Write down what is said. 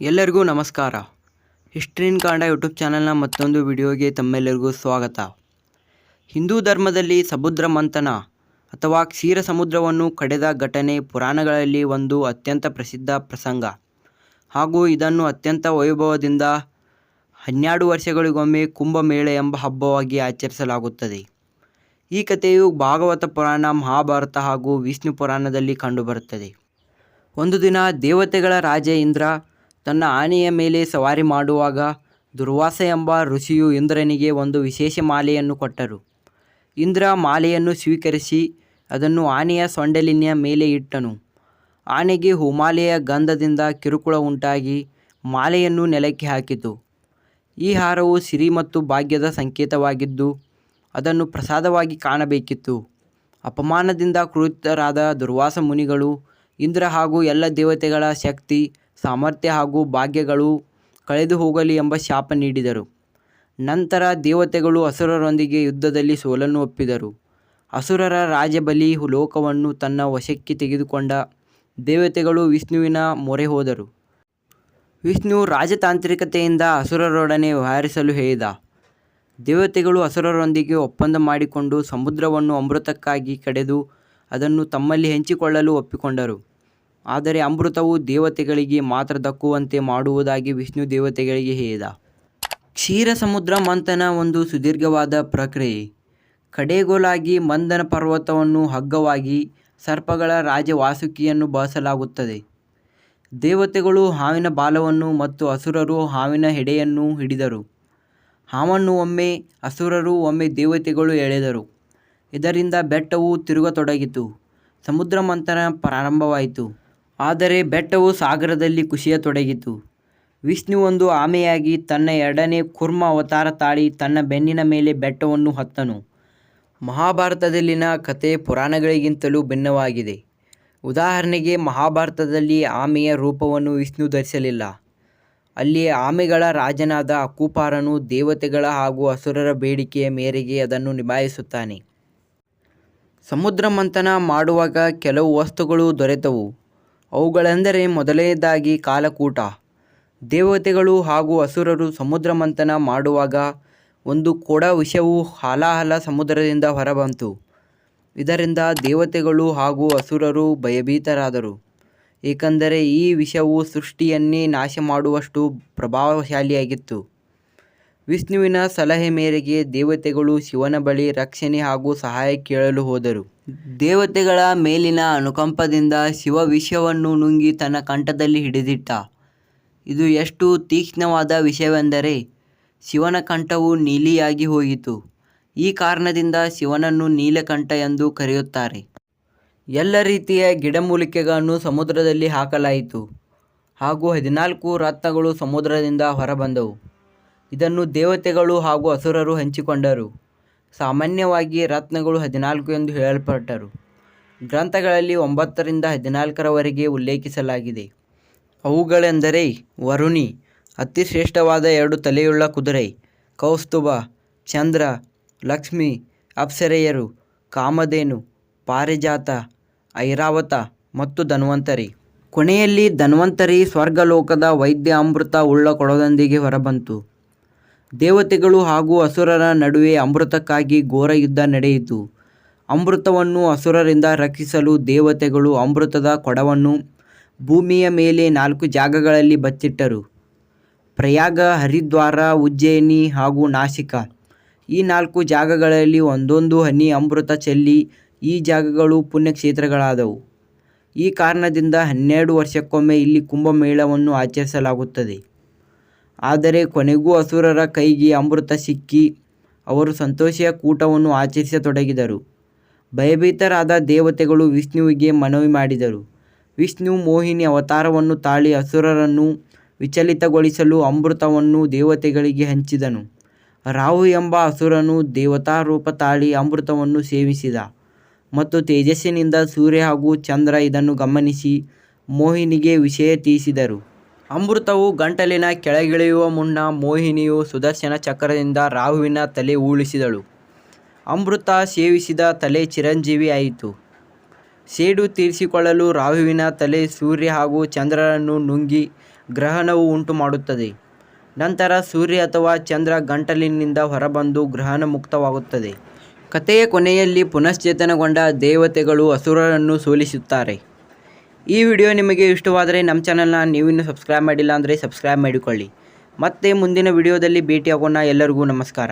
ಎಲ್ಲರಿಗೂ ನಮಸ್ಕಾರ. ಹಿಸ್ಟ್ರಿನ್ ಕಾಂಡ ಯೂಟ್ಯೂಬ್ ಚಾನಲ್ನ ಮತ್ತೊಂದು ವಿಡಿಯೋಗೆ ತಮ್ಮೆಲ್ಲರಿಗೂ ಸ್ವಾಗತ. ಹಿಂದೂ ಧರ್ಮದಲ್ಲಿ ಸಮುದ್ರ ಮಂಥನ ಅಥವಾ ಕ್ಷೀರ ಸಮುದ್ರವನ್ನು ಕಡೆದ ಘಟನೆ ಪುರಾಣಗಳಲ್ಲಿ ಒಂದು ಅತ್ಯಂತ ಪ್ರಸಿದ್ಧ ಪ್ರಸಂಗ. ಹಾಗೂ ಇದನ್ನು ಅತ್ಯಂತ ವೈಭವದಿಂದ ಹನ್ನೆರಡು ವರ್ಷಗಳಿಗೊಮ್ಮೆ ಕುಂಭಮೇಳ ಎಂಬ ಹಬ್ಬವಾಗಿ ಆಚರಿಸಲಾಗುತ್ತದೆ. ಈ ಕಥೆಯು ಭಾಗವತ ಪುರಾಣ, ಮಹಾಭಾರತ ಹಾಗೂ ವಿಷ್ಣು ಪುರಾಣದಲ್ಲಿ ಕಂಡುಬರುತ್ತದೆ. ಒಂದು ದಿನ ದೇವತೆಗಳ ರಾಜ ಇಂದ್ರ ತನ್ನ ಆನೆಯ ಮೇಲೆ ಸವಾರಿ ಮಾಡುವಾಗ ದುರ್ವಾಸ ಎಂಬ ಋಷಿಯು ಇಂದ್ರನಿಗೆ ಒಂದು ವಿಶೇಷ ಮಾಲೆಯನ್ನು ಕೊಟ್ಟರು. ಇಂದ್ರ ಮಾಲೆಯನ್ನು ಸ್ವೀಕರಿಸಿ ಅದನ್ನು ಆನೆಯ ಸೊಂಡಲಿನ ಮೇಲೆ ಇಟ್ಟನು. ಆನೆಗೆ ಹುಮಾಲೆಯ ಗಂಧದಿಂದ ಕಿರುಕುಳ ಉಂಟಾಗಿ ಮಾಲೆಯನ್ನು ನೆಲಕ್ಕೆ ಹಾಕಿತು. ಈ ಹಾರವು ಸಿರಿ ಮತ್ತು ಭಾಗ್ಯದ ಸಂಕೇತವಾಗಿದ್ದು, ಅದನ್ನು ಪ್ರಸಾದವಾಗಿ ಕಾಣಬೇಕಿತ್ತು. ಅಪಮಾನದಿಂದ ಕುಳಿತರಾದ ದುರ್ವಾಸ ಮುನಿಗಳು ಇಂದ್ರ ಹಾಗೂ ಎಲ್ಲ ದೇವತೆಗಳ ಶಕ್ತಿ ಸಾಮರ್ಥ್ಯ ಹಾಗೂ ಭಾಗ್ಯಗಳು ಕಳೆದು ಹೋಗಲಿ ಎಂಬ ಶಾಪ ನೀಡಿದರು. ನಂತರ ದೇವತೆಗಳು ಅಸುರರೊಂದಿಗೆ ಯುದ್ಧದಲ್ಲಿ ಸೋಲನ್ನು ಒಪ್ಪಿದರು. ಅಸುರರ ರಾಜಬಲಿ ಲೋಕವನ್ನು ತನ್ನ ವಶಕ್ಕೆ ತೆಗೆದುಕೊಂಡ ದೇವತೆಗಳು ವಿಷ್ಣುವಿನ ಮೊರೆ ಹೋದರು. ವಿಷ್ಣು ರಾಜತಾಂತ್ರಿಕತೆಯಿಂದ ಅಸುರರೊಡನೆ ವ್ಯವಹರಿಸಲು ಹೇಳಿದ. ದೇವತೆಗಳು ಅಸುರರೊಂದಿಗೆ ಒಪ್ಪಂದ ಮಾಡಿಕೊಂಡು ಸಮುದ್ರವನ್ನು ಅಮೃತಕ್ಕಾಗಿ ಕಡೆದು ಅದನ್ನು ತಮ್ಮಲ್ಲಿ ಹಂಚಿಕೊಳ್ಳಲು ಒಪ್ಪಿಕೊಂಡರು. ಆದರೆ ಅಮೃತವು ದೇವತೆಗಳಿಗೆ ಮಾತ್ರ ದಕ್ಕುವಂತೆ ಮಾಡುವುದಾಗಿ ವಿಷ್ಣು ದೇವತೆಗಳಿಗೆ ಹೇಳಿದ. ಕ್ಷೀರ ಸಮುದ್ರ ಮಂಥನ ಒಂದು ಸುದೀರ್ಘವಾದ ಪ್ರಕ್ರಿಯೆ. ಕಡೆಗೋಲಾಗಿ ಮಂದನ ಪರ್ವತವನ್ನು ಹಗ್ಗವಾಗಿ ಸರ್ಪಗಳ ರಾಜ ವಾಸುಕಿಯನ್ನು ಬಳಸಲಾಗುತ್ತದೆ. ದೇವತೆಗಳು ಹಾವಿನ ಬಾಲವನ್ನು ಮತ್ತು ಅಸುರರು ಹಾವಿನ ಹೆಡೆಯನ್ನು ಹಿಡಿದರು. ಹಾವನ್ನು ಒಮ್ಮೆ ಅಸುರರು ಒಮ್ಮೆ ದೇವತೆಗಳು ಎಳೆದರು. ಇದರಿಂದ ಬೆಟ್ಟವು ತಿರುಗತೊಡಗಿತು. ಸಮುದ್ರ ಮಂಥನ ಪ್ರಾರಂಭವಾಯಿತು. ಆದರೆ ಬೆಟ್ಟವು ಸಾಗರದಲ್ಲಿ ಕುಸಿಯತೊಡಗಿತು ವಿಷ್ಣು ಒಂದು ಆಮೆಯಾಗಿ ತನ್ನ ಎರಡನೇ ಕುರ್ಮ ಅವತಾರ ತಾಳಿ ತನ್ನ ಬೆನ್ನಿನ ಮೇಲೆ ಬೆಟ್ಟವನ್ನು ಹತ್ತನು. ಮಹಾಭಾರತದಲ್ಲಿನ ಕಥೆ ಪುರಾಣಗಳಿಗಿಂತಲೂ ಭಿನ್ನವಾಗಿದೆ. ಉದಾಹರಣೆಗೆ ಮಹಾಭಾರತದಲ್ಲಿ ಆಮೆಯ ರೂಪವನ್ನು ವಿಷ್ಣು ಧರಿಸಲಿಲ್ಲ. ಅಲ್ಲಿ ಆಮೆಗಳ ರಾಜನಾದ ಅಕುಪಾರನು ದೇವತೆಗಳ ಹಾಗೂ ಅಸುರರ ಬೇಡಿಕೆಯ ಮೇರೆಗೆ ಅದನ್ನು ನಿಭಾಯಿಸುತ್ತಾನೆ. ಸಮುದ್ರ ಮಂಥನ ಮಾಡುವಾಗ ಕೆಲವು ವಸ್ತುಗಳು ದೊರೆತವು. ಅವುಗಳೆಂದರೆ ಮೊದಲನೆಯದಾಗಿ ಕಾಲಕೂಟ. ದೇವತೆಗಳು ಹಾಗೂ ಅಸುರರು ಸಮುದ್ರ ಮಂಥನ ಮಾಡುವಾಗ ಒಂದು ಕೊಡ ವಿಷವು ಹಾಲಾಹಲ ಸಮುದ್ರದಿಂದ ಹೊರಬಂತು. ಇದರಿಂದ ದೇವತೆಗಳು ಹಾಗೂ ಅಸುರರು ಭಯಭೀತರಾದರು. ಏಕೆಂದರೆ ಈ ವಿಷವು ಸೃಷ್ಟಿಯನ್ನೇ ನಾಶ ಮಾಡುವಷ್ಟು ಪ್ರಭಾವಶಾಲಿಯಾಗಿತ್ತು. ವಿಷ್ಣುವಿನ ಸಲಹೆ ಮೇರೆಗೆ ದೇವತೆಗಳು ಶಿವನ ಬಳಿ ರಕ್ಷಣೆ ಹಾಗೂ ಸಹಾಯ ಕೇಳಲು ಹೋದರು. ದೇವತೆಗಳ ಮೇಲಿನ ಅನುಕಂಪದಿಂದ ಶಿವ ವಿಷವನ್ನು ನುಂಗಿ ತನ್ನ ಕಂಠದಲ್ಲಿ ಹಿಡಿದಿಟ್ಟ. ಇದು ಎಷ್ಟು ತೀಕ್ಷ್ಣವಾದ ವಿಷಯವೆಂದರೆ, ಶಿವನ ಕಂಠವು ನೀಲಿಯಾಗಿ ಹೋಯಿತು. ಈ ಕಾರಣದಿಂದ ಶಿವನನ್ನು ನೀಲಕಂಠ ಎಂದು ಕರೆಯುತ್ತಾರೆ. ಎಲ್ಲ ರೀತಿಯ ಗಿಡಮೂಲಿಕೆಗಳನ್ನು ಸಮುದ್ರದಲ್ಲಿ ಹಾಕಲಾಯಿತು. ಹಾಗೂ ಹದಿನಾಲ್ಕು ರತ್ನಗಳು ಸಮುದ್ರದಿಂದ ಹೊರಬಂದವು. ಇದನ್ನು ದೇವತೆಗಳು ಹಾಗೂ ಅಸುರರು ಹಂಚಿಕೊಂಡರು. ಸಾಮಾನ್ಯವಾಗಿ ರತ್ನಗಳು ಹದಿನಾಲ್ಕು ಎಂದು ಹೇಳಲ್ಪಟ್ಟರು. ಗ್ರಂಥಗಳಲ್ಲಿ ಒಂಬತ್ತರಿಂದ ಹದಿನಾಲ್ಕರವರೆಗೆ ಉಲ್ಲೇಖಿಸಲಾಗಿದೆ. ಅವುಗಳೆಂದರೆ ವರುಣಿ, ಅತಿಶ್ರೇಷ್ಠವಾದ ಎರಡು ತಲೆಯುಳ್ಳ ಕುದುರೆ, ಕೌಸ್ತುಭ, ಚಂದ್ರ, ಲಕ್ಷ್ಮಿ, ಅಪ್ಸರೆಯರು, ಕಾಮಧೇನು, ಪಾರಿಜಾತ, ಐರಾವತ ಮತ್ತು ಧನ್ವಂತರಿ. ಕೊನೆಯಲ್ಲಿ ಧನ್ವಂತರಿ ಸ್ವರ್ಗಲೋಕದ ವೈದ್ಯ ಅಮೃತ ಉಳ್ಳ ಕೊಡದೊಂದಿಗೆ ಹೊರಬಂತು. ದೇವತೆಗಳು ಹಾಗೂ ಅಸುರರ ನಡುವೆ ಅಮೃತಕ್ಕಾಗಿ ಘೋರ ಯುದ್ಧ ನಡೆಯಿತು. ಅಮೃತವನ್ನು ಅಸುರರಿಂದ ರಕ್ಷಿಸಲು ದೇವತೆಗಳು ಅಮೃತದ ಕೊಡವನ್ನು ಭೂಮಿಯ ಮೇಲೆ ನಾಲ್ಕು ಜಾಗಗಳಲ್ಲಿ ಬಚ್ಚಿಟ್ಟರು. ಪ್ರಯಾಗ, ಹರಿದ್ವಾರ, ಉಜ್ಜಯಿನಿ ಹಾಗೂ ನಾಸಿಕ. ಈ ನಾಲ್ಕು ಜಾಗಗಳಲ್ಲಿ ಒಂದೊಂದು ಹನಿ ಅಮೃತ ಚೆಲ್ಲಿ ಈ ಜಾಗಗಳು ಪುಣ್ಯಕ್ಷೇತ್ರಗಳಾದವು. ಈ ಕಾರಣದಿಂದ ಹನ್ನೆರಡು ವರ್ಷಕ್ಕೊಮ್ಮೆ ಇಲ್ಲಿ ಕುಂಭಮೇಳವನ್ನು ಆಚರಿಸಲಾಗುತ್ತದೆ. ಆದರೆ ಕೊನೆಗೂ ಅಸುರರ ಕೈಗೆ ಅಮೃತ ಸಿಕ್ಕಿ ಅವರು ಸಂತೋಷಿಯ ಕೂಟವನ್ನು ಆಚರಿಸತೊಡಗಿದರು. ಭಯಭೀತರಾದ ದೇವತೆಗಳು ವಿಷ್ಣುವಿಗೆ ಮನವಿ ಮಾಡಿದರು. ವಿಷ್ಣು ಮೋಹಿನಿ ಅವತಾರವನ್ನು ತಾಳಿ ಅಸುರರನ್ನು ವಿಚಲಿತಗೊಳಿಸಲು ಅಮೃತವನ್ನು ದೇವತೆಗಳಿಗೆ ಹಂಚಿದನು. ರಾಹು ಎಂಬ ಅಸುರನು ದೇವತಾ ರೂಪ ತಾಳಿ ಅಮೃತವನ್ನು ಸೇವಿಸಿದ ಮತ್ತು ತೇಜಸ್ಸಿನಿಂದ ಸೂರ್ಯ ಹಾಗೂ ಚಂದ್ರ ಇದನ್ನು ಗಮನಿಸಿ ಮೋಹಿನಿಗೆ ವಿಷಯ ತಿಳಿಸಿದರು. ಅಮೃತವು ಗಂಟಲಿನ ಕೆಳಗಿಳಿಯುವ ಮುನ್ನ ಮೋಹಿನಿಯು ಸುದರ್ಶನ ಚಕ್ರದಿಂದ ರಾಹುವಿನ ತಲೆ ಉಳಿಸಿದಳು ಅಮೃತ ಸೇವಿಸಿದ ತಲೆ ಚಿರಂಜೀವಿ ಆಯಿತು. ಸೇಡು ತೀರಿಸಿಕೊಳ್ಳಲು ರಾಹುವಿನ ತಲೆ ಸೂರ್ಯ ಹಾಗೂ ಚಂದ್ರರನ್ನು ನುಂಗಿ ಗ್ರಹಣವು ಉಂಟು ಮಾಡುತ್ತದೆ ನಂತರ ಸೂರ್ಯ ಅಥವಾ ಚಂದ್ರ ಗಂಟಲಿನಿಂದ ಹೊರಬಂದು ಗ್ರಹಣ ಮುಕ್ತವಾಗುತ್ತದೆ. ಕಥೆಯ ಕೊನೆಯಲ್ಲಿ ಪುನಶ್ಚೇತನಗೊಂಡ ದೇವತೆಗಳು ಅಸುರರನ್ನು ಸೋಲಿಸುತ್ತಾರೆ. ಈ ವಿಡಿಯೋ ನಿಮಗೆ ಇಷ್ಟವಾದರೆ ನಮ್ಮ ಚಾನಲ್ನ ನೀವಿನ್ನೂ ಸಬ್ಸ್ಕ್ರೈಬ್ ಮಾಡಿಲ್ಲ ಅಂದರೆ ಸಬ್ಸ್ಕ್ರೈಬ್ ಮಾಡಿಕೊಳ್ಳಿ. ಮತ್ತೆ ಮುಂದಿನ ವಿಡಿಯೋದಲ್ಲಿ ಭೇಟಿಯಾಗೋಣ. ಎಲ್ಲರಿಗೂ ನಮಸ್ಕಾರ.